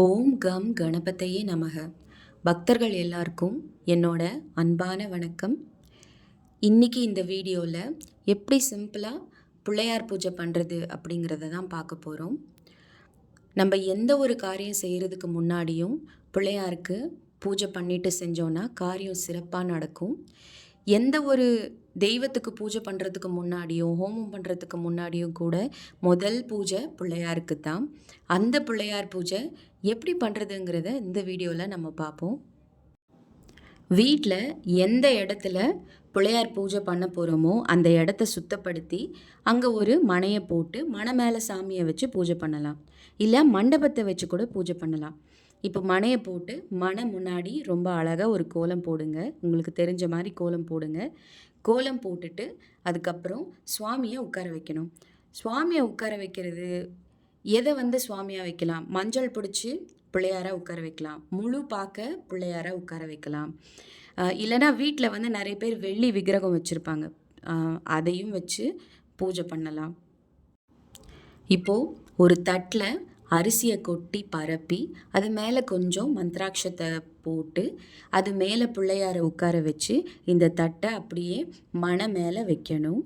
ஓம் come கணபதையே நமக. பக்தர்கள் எல்லாருக்கும் என்னோட அன்பான வணக்கம். இன்றைக்கி இந்த வீடியோவில் எப்படி சிம்பிளாக பிள்ளையார் பூஜை பண்ணுறது அப்படிங்கிறத தான் பார்க்க போகிறோம் நம்ம எந்த ஒரு காரியம் செய்கிறதுக்கு முன்னாடியும் பிள்ளையாருக்கு பூஜை பண்ணிட்டு செஞ்சோன்னா காரியம் சிறப்பாக நடக்கும். எந்த ஒரு தெய்வத்துக்கு பூஜை பண்ணுறதுக்கு முன்னாடியும் ஹோமம் பண்ணுறதுக்கு முன்னாடியும் கூட முதல் பூஜை பிள்ளையாருக்கு தான் அந்த பிள்ளையார் பூஜை எப்படி பண்ணுறதுங்கிறத இந்த வீடியோவில் நம்ம பார்ப்போம் வீட்டில் எந்த இடத்துல பிள்ளையார் பூஜை பண்ண போகிறோமோ அந்த இடத்த சுத்தப்படுத்தி அங்கே ஒரு மனையை போட்டு மனை மேலே சாமியை வச்சு பூஜை பண்ணலாம். இல்லை மண்டபத்தை வச்சு கூட பூஜை பண்ணலாம். இப்போ மனையை போட்டு மனை முன்னாடி ரொம்ப அழகாக ஒரு கோலம் போடுங்க. உங்களுக்கு தெரிஞ்ச மாதிரி கோலம் போடுங்க. கோலம் போட்டுட்டு அதுக்கப்புறம் சுவாமியை உட்கார வைக்கணும். சுவாமியை உட்கார வைக்கிறது எதை வந்து சுவாமியாக வைக்கலாம்? மஞ்சள் பிடிச்சி பிள்ளையாராக உட்கார வைக்கலாம். முழு பார்க்க பிள்ளையாராக உட்கார வைக்கலாம். இல்லைனா வீட்டில் வந்து நிறைய பேர் வெள்ளி விக்கிரகம் வச்சுருப்பாங்க. அதையும் வச்சு பூஜை பண்ணலாம். இப்போது ஒரு தட்டில் அரிசியை கொட்டி பரப்பி அது மேலே கொஞ்சம் மந்த்ராட்சத்தை போட்டு அது மேலே பிள்ளையாரை உட்கார வச்சு இந்த தட்டை அப்படியே மன மேலே வைக்கணும்.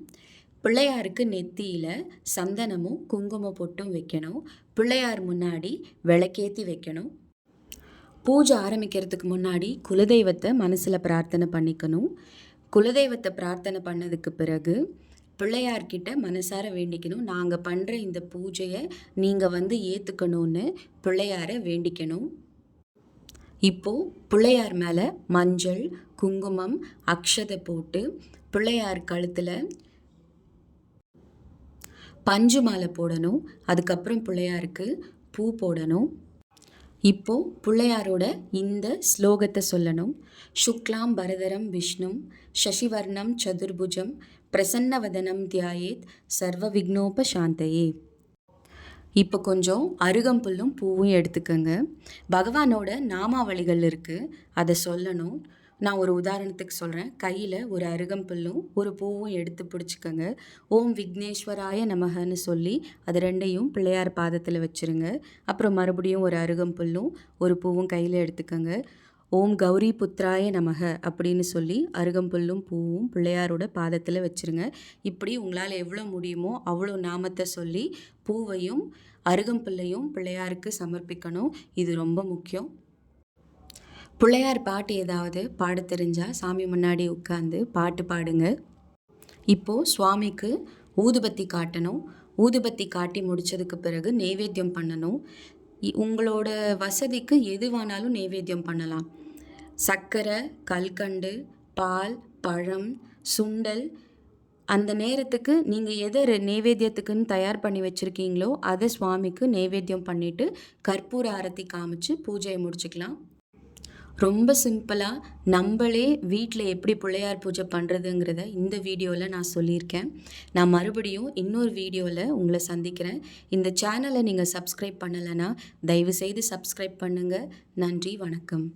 பிள்ளையாருக்கு நெத்தியில் சந்தனமும் குங்குமம் பொட்டும் வைக்கணும். பிள்ளையார் முன்னாடி விளக்கேற்றி வைக்கணும். பூஜை ஆரம்பிக்கிறதுக்கு முன்னாடி குலதெய்வத்தை மனசில் பிரார்த்தனை பண்ணிக்கணும். குலதெய்வத்தை பிரார்த்தனை பண்ணதுக்கு பிறகு பிள்ளையார்கிட்ட மனசார வேண்டிக்கணும். நாங்கள் பண்ணுற இந்த பூஜையை நீங்கள் வந்து ஏற்றுக்கணும்னு பிள்ளையாரை வேண்டிக்கணும். இப்போது பிள்ளையார் மேலே மஞ்சள் குங்குமம் அக்ஷதை போட்டு பிள்ளையார் கழுத்தில் பஞ்சு மாலை போடணும். அதுக்கப்புறம் பிள்ளையாருக்கு பூ போடணும். இப்போ பிள்ளையாரோட இந்த ஸ்லோகத்தை சொல்லணும். சுக்லாம் பரதரம் விஷ்ணும் சசிவர்ணம் சதுர்புஜம் பிரசன்னவதனம் தியாயேத் சர்வ விக்னோப சாந்தையே இப்போ கொஞ்சம் அருகம்புல்லும் பூவும் எடுத்துக்கோங்க. பகவானோட நாமாவளிகள் இருக்குது அதை சொல்லணும். நான் ஒரு உதாரணத்துக்கு சொல்கிறேன் கையில் ஒரு அருகம்புல்லும் ஒரு பூவும் எடுத்து பிடிச்சிக்கோங்க. ஓம் விக்னேஸ்வராய நமகன்னு சொல்லி அது ரெண்டையும் பிள்ளையார் பாதத்தில் வச்சுருங்க. அப்புறம் மறுபடியும் ஒரு அருகம்புல்லும் ஒரு பூவும் கையில் எடுத்துக்கோங்க. ஓம் கௌரி புத்ராய நமக அப்படின்னு சொல்லி அருகம்புல்லும் பூவும் பிள்ளையாரோட பாதத்தில் வச்சுருங்க. இப்படி உங்களால் எவ்வளோ முடியுமோ அவ்வளோ நாமத்தை சொல்லி பூவையும் அருகம்புல்லையும் பிள்ளையாருக்கு சமர்ப்பிக்கணும். இது ரொம்ப முக்கியம். பிள்ளையார் பாட்டு ஏதாவது பாட தெரிஞ்சால் சாமி முன்னாடி உட்காந்து பாட்டு பாடுங்க. இப்போது சுவாமிக்கு ஊதுபத்தி காட்டணும். ஊதுபத்தி காட்டி முடித்ததுக்கு பிறகு நெய்வேத்தியம் பண்ணணும். உங்களோட வசதிக்கு எது வேணாலும் நெய்வேத்தியம் பண்ணலாம். சர்க்கரை கல்கண்டு பால் பழம் சுண்டல் அந்த நேரத்துக்கு நீங்கள் எதை நெய்வேத்தியத்துக்குன்னு தயார் பண்ணி வச்சுருக்கீங்களோ அதை சுவாமிக்கு நெய்வேத்தியம் பண்ணிவிட்டு கற்பூர ஆரத்தி காமிச்சு பூஜையை முடிச்சுக்கலாம். ரொம்ப சிம்பிளாக நம்மளே வீட்டில் எப்படி பிள்ளையார் பூஜை பண்ணுறதுங்கிறத இந்த வீடியோவில் நான் சொல்லியிருக்கேன். நான் மறுபடியும் இன்னொரு வீடியோவில் உங்களை சந்திக்கிறேன். இந்த சேனலை நீங்கள் சப்ஸ்கிரைப் பண்ணலைன்னா தயவுசெய்து சப்ஸ்கிரைப் பண்ணுங்கள் நன்றி வணக்கம்.